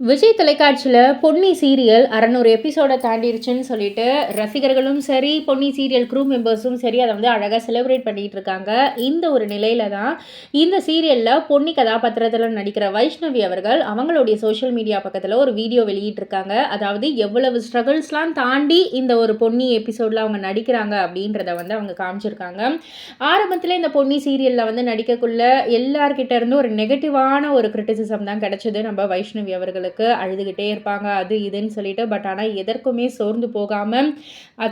விஜய் தொலைக்காட்சியில் பொன்னி சீரியல் அறநூறு எபிசோடை தாண்டிருச்சுன்னு சொல்லிட்டு ரசிகர்களும் சரி பொன்னி சீரியல் க்ரூ மெம்பர்ஸும் சரி அதை வந்து அழகாக செலிப்ரேட் பண்ணிகிட்டு இருக்காங்க. இந்த ஒரு நிலையில தான் இந்த சீரியலில் பொன்னி கதாபாத்திரத்தில் நடிக்கிற வைஷ்ணவி அவர்கள் அவங்களுடைய சோஷியல் மீடியா பக்கத்தில் ஒரு வீடியோ வெளியிட்டிருக்காங்க அதாவது எவ்வளவு ஸ்ட்ரகிள்ஸ்லாம் தாண்டி இந்த ஒரு பொன்னி எபிசோடில் அவங்க நடிக்கிறாங்க அப்படின்றத வந்து அவங்க காமிச்சிருக்காங்க. ஆரம்பத்தில் இந்த பொன்னி சீரியலில் வந்து நடிக்கக்குள்ள எல்லார்கிட்ட இருந்து ஒரு நெகட்டிவான ஒரு கிரிட்டிசிசம் தான் கிடச்சிது நம்ம வைஷ்ணவி அவர்கள் அவங்களுக்கு அழுதுகிட்டே இருப்பாங்க அது இதுன்னு சொல்லிட்டு. பட் ஆனால் எதற்குமே சோர்ந்து போகாமல்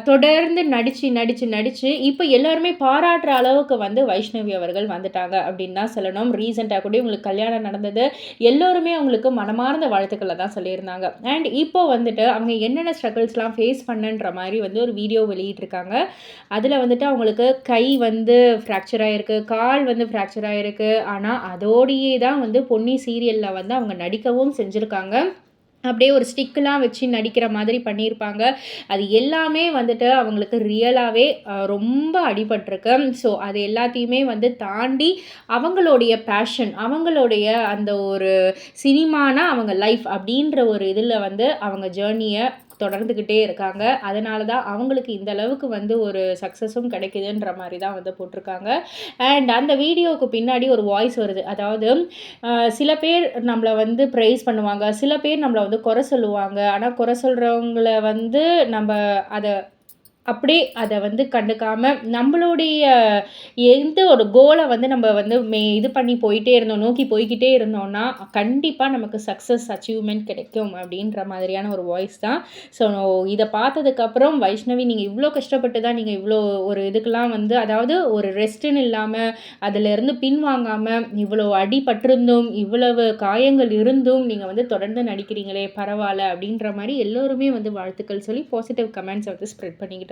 தொடர்ந்து நடித்து நடித்து நடித்து இப்போ எல்லாருமே பாராட்டுற அளவுக்கு வந்து வைஷ்ணவி அவர்கள் வந்துட்டாங்க அப்படின்னு தான் சொல்லணும். ரீசெண்டாக கூட உங்களுக்கு கல்யாணம் நடந்தது. எல்லோருமே அவங்களுக்கு மனமார்ந்த வாழ்த்துக்களை தான் சொல்லியிருந்தாங்க. அண்ட் இப்போ வந்துட்டு அவங்க என்னென்ன ஸ்ட்ரகிள்ஸ்லாம் ஃபேஸ் பண்ணுன்ற மாதிரி வந்து ஒரு வீடியோ வெளியிட்டிருக்காங்க. அதில் வந்துட்டு அவங்களுக்கு கை வந்து ஃப்ராக்சர் ஆகிருக்கு கால் வந்து ஃப்ராக்சர் ஆகிருக்கு ஆனால் அதோடையே தான் வந்து பொன்னி சீரியலில் வந்து அவங்க நடிக்கவும் செஞ்சுருக்காங்க. பண்ணியிருப்பாங்க. அப்படியே ஒரு ஸ்டிக்கெலாம் வச்சு நடிக்கிற மாதிரி பண்ணியிருப்பாங்க. அது எல்லாமே வந்துட்டு அவங்களுக்கு ரியலாகவே ரொம்ப அடிபட்டிருக்கு. ஸோ அது எல்லாத்தையுமே வந்து தாண்டி அவங்களுடைய பேஷன் அவங்களுடைய அந்த ஒரு சினிமானா அவங்க லைஃப் அப்படின்ற ஒரு இதில் வந்து அவங்க ஜேர்னியை தொடர்ந்துக்கிட்டே இருக்காங்க. அதனால தான் அவங்களுக்கு இந்த அளவுக்கு வந்து ஒரு சக்ஸஸும் கிடைக்குதுன்ற மாதிரி தான் வந்து போட்டிருக்காங்க. அண்ட் அந்த வீடியோவுக்கு பின்னாடி ஒரு வாய்ஸ் வருது. அதாவது சில பேர் நம்மளை வந்து ப்ரைஸ் பண்ணுவாங்க. சில பேர் நம்மளை வந்து குறை சொல்லுவாங்க. ஆனால் குறை சொல்கிறவங்கள வந்து நம்ம அதை அப்படியே அதை வந்து கண்டுக்காமல் நம்மளுடைய எந்த ஒரு கோலை வந்து நம்ம வந்து மே இது பண்ணி போயிட்டே இருந்தோம் நோக்கி போய்கிட்டே இருந்தோம்னா கண்டிப்பாக நமக்கு சக்ஸஸ் அச்சீவ்மெண்ட் கிடைக்கும் அப்படின்ற மாதிரியான ஒரு வாய்ஸ் தான். ஸோ இதை பார்த்ததுக்கப்புறம் வைஷ்ணவி நீங்கள் இவ்வளோ கஷ்டப்பட்டு தான் நீங்கள் இவ்வளோ ஒரு இதுக்கெலாம் வந்து அதாவது ஒரு ரெஸ்ட்டுன்னு இல்லாமல் அதிலிருந்து பின்வாங்காமல் இவ்வளோ அடிபட்டிருந்தும் இவ்வளவு காயங்கள் இருந்தும் நீங்கள் வந்து தொடர்ந்து நடிக்கிறீங்களே பரவாயில்ல அப்படின்ற மாதிரி எல்லோருமே வந்து வாழ்த்துக்கள் சொல்லி பாசிட்டிவ் கமெண்ட்ஸை வந்து ஸ்ப்ரெட் பண்ணிக்கிட்டு